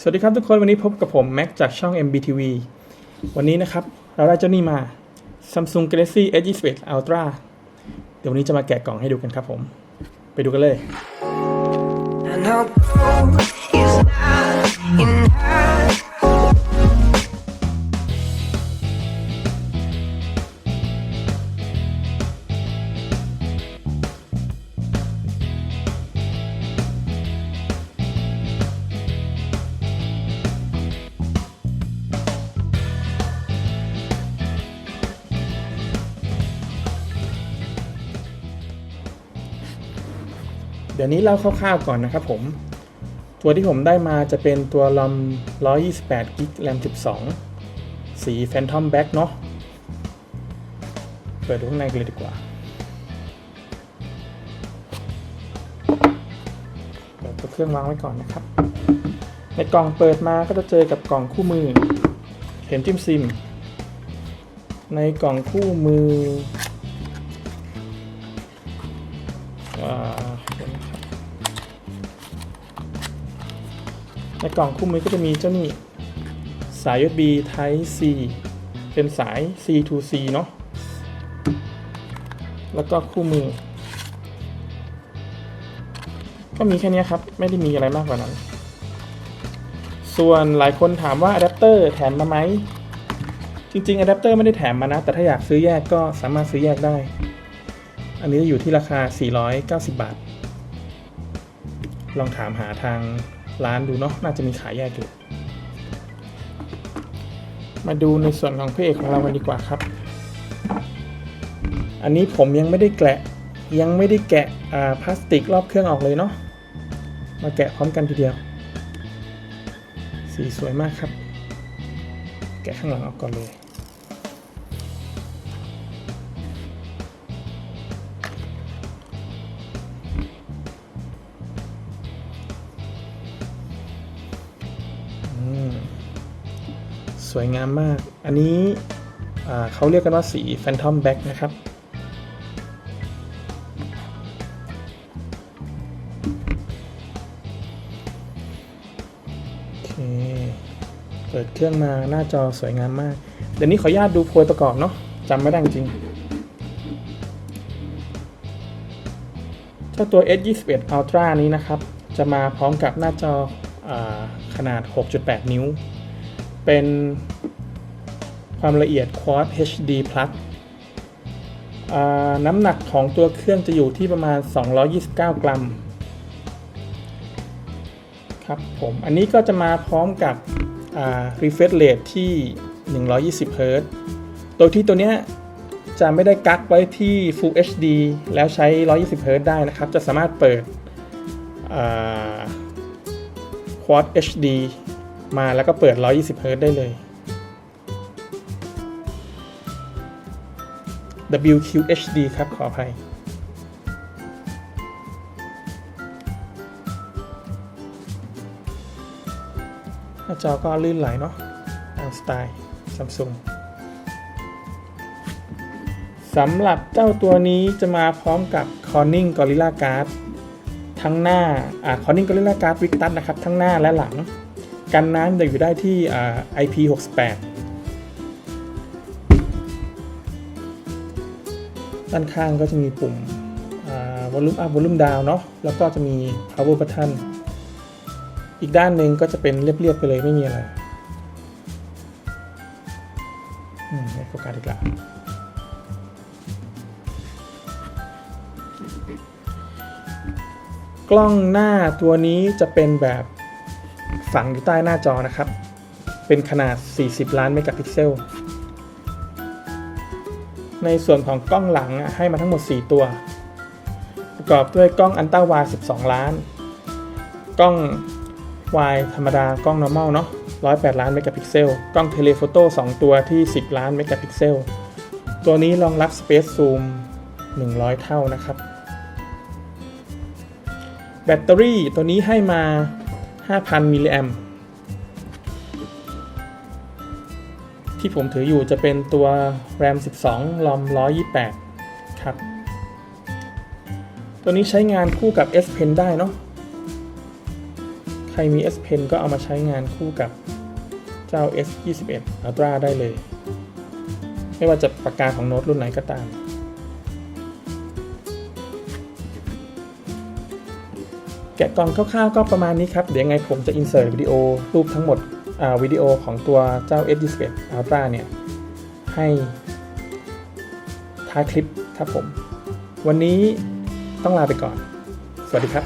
สวัสดีครับทุกคนวันนี้พบกับผม แม็กจากช่อง MBTV วันนี้นะครับ เราได้เจ้านี่มา Samsung Galaxy S21 Ultra เดี๋ยววันนี้จะมาแกะกล่องให้ดูกันครับผม ไปดูกันเลย ดี๋ยวนี้เล่าคร่าวๆก่อนนะครับผม ตัวที่ผมได้มาจะเป็นตัวลอม128 g b RAM 12 สี Phantom Black เนาะเปิดดูข้างในกันเลยดีกว่าเปิดตัวเครื่องวางไว้ก่อนนะครับ ในกล่องเปิดมาก็จะเจอกับกล่องคู่มือเข็มจิ้มซิม ในกล่องคู่มือ ในกล่องคู่มือก็จะมีเจ้านี่สาย USB Type C เป็นสาย C to C เนาะแล้วก็คู่มือ ก็มีแค่นี้ครับ ไม่ได้มีอะไรมากกว่านั้น ส่วนหลายคนถามว่าอะแดปเตอร์แถมมาไหม จริงๆอะแดปเตอร์ไม่ได้แถมมานะ แต่ถ้าอยากซื้อแยกก็สามารถซื้อแยกได้ อันนี้อยู่ที่ราคา 490 บาท ลองถามหาทาง ร้านดูเนาะน่าจะมีขายแยกอยู่ มาดูในส่วนของพระเอกของเรากันดีกว่าครับ อันนี้ผมยังไม่ได้แกะยังไม่ได้แกะพลาสติกรอบเครื่องออกเลยเนาะมาแกะพร้อมกันทีเดียว สีสวยมากครับ แกะข้างหลังออกก่อนเลย สวยงามมาก อันนี้เขาเรียกกันว่าสี Phantom Black นะครับ โอเค เปิดเครื่องมาหน้าจอสวยงามมาก เดี๋ยวนี้ขออนุญาตดูโพยประกอบเนาะจำไม่ได้จริง เจ้าตัว S21 Ultra นี้นะครับ จะมาพร้อมกับหน้าจออขนาด 6.8 นิ้ว เป็นความละเอียด Quad HD Plus น้ำหนักของตัวเครื่องจะอยู่ที่ประมาณ 229 กรัม ครับผม อันนี้ก็จะมาพร้อมกับ refresh rate ที่ 120 Hz โดยที่ตัวเนี้ยจะไม่ได้กักไว้ที่ Full HD แล้วใช้ 120 Hz ได้นะครับ จะสามารถเปิด Quad HD มาแล้วก็เปิด 120 Hz ได้เลย WQHD ครับ ขออภัย หน้าจอก็ลื่นไหลเนาะตามสไตล์ Samsung สำหรับเจ้าตัวนี้จะมาพร้อมกับ Corning Gorilla Glass ทั้งหน้า อ่า Corning Gorilla Glass Victus นะครับ ทั้งหน้าและหลัง กันน้ำจะอยู่ได้ที่อ่า IP68 ด้านข้างก็จะมีปุ่มอ่า volume up volume down เนาะแล้วก็จะมี power button อีกด้านหนึ่งก็จะเป็นเรียบๆไปเลยไม่มีอะไรอืมไม่โฟกัสอีกแล้วกล้องหน้าตัวนี้จะเป็นแบบ ฝังอยู่ใต้หน้าจอนะครับ เป็นขนาด 40 ล้านเมกะพิกเซล ในส่วนของกล้องหลังให้มาทั้งหมด 4 ตัว ประกอบด้วยกล้องอันต้าวาย12 ล้าน กล้องวายธรรมดากล้อง normal เนาะ108 ล้านเมกะพิกเซล กล้องเทเลโฟโต้2ตัวที่ 10 ล้านเมกะพิกเซล ตัวนี้รองรับ Space Zoom 100 เท่านะครับ แบตเตอรี่ตัวนี้ให้มา 5,000 มิลลิแอมที่ผมถืออยู่จะเป็นตัว RAM 12 ROM 128 ครับ ตัวนี้ใช้งานคู่กับ S Pen ได้เนาะ ใครรมี S Pen ก็เอามาใช้งานคู่กับเจ้า S 21 Ultra ได้เลย ไม่ว่าจะปากกาของโน้ตรุ่นไหนก็ตาม กะกล่องคร่าวๆก็ประมาณนี้ครับ เดี๋ยวไงผมจะอินเสิร์ตวิดีโอรูปทั้งหมดวิดีโอของตัวเจ้า S 21 Ultra เนี่ย ให้ท้ายคลิปครับผม วันนี้ต้องลาไปก่อน สวัสดีครับ